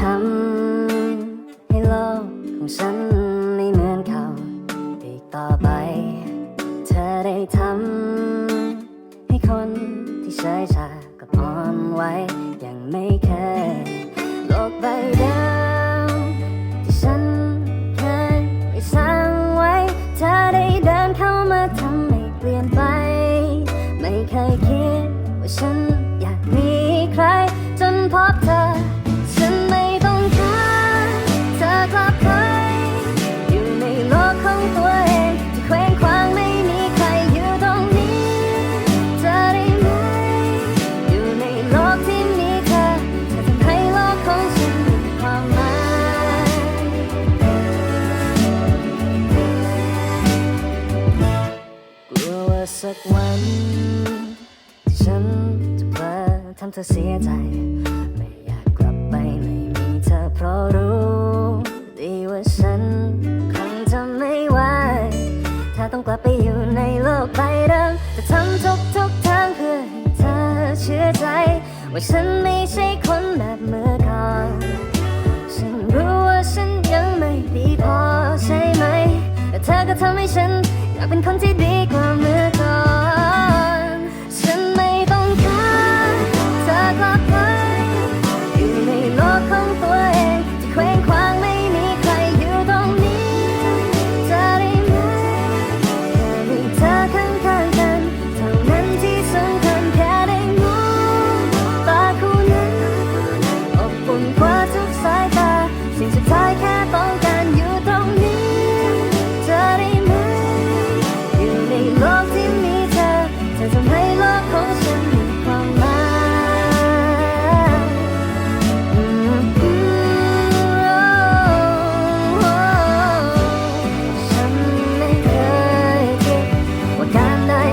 ทำให้โลกของฉันไม่เหมือนเขาอีกต่อไป เธอได้ทำให้คนที่เฉยชากับอ่อนไหว สักวัน ฉันจะเผลอทำเธอเสียใจ ไม่อยากกลับไปไม่มีเธอเพราะรู้ ดีว่าฉันคงจะไม่ไหวถ้าต้องกลับไปอยู่ในโลกใบเดิมจะทำทุกทุกทางเพื่อให้เธอเชื่อใจ ว่าฉันไม่ใช่คน ฉันกลับเป็นคนที่ดีกว่าเมื่อก่อน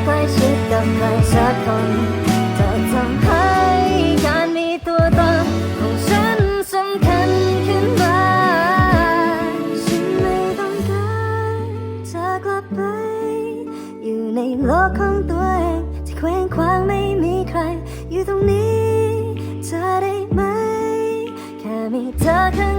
ใกล้ชิดกับใครสักคนจะทำให้การมีตัวตนของฉันสำคัญขึ้นมาฉันไม่ต้องการจะกลับไป อยู่ในโลกของตัวเองที่เคว้งคว้างไม่มีใคร อยู่ตรงนี้จะได้ไหม แค่มีเธอข้าง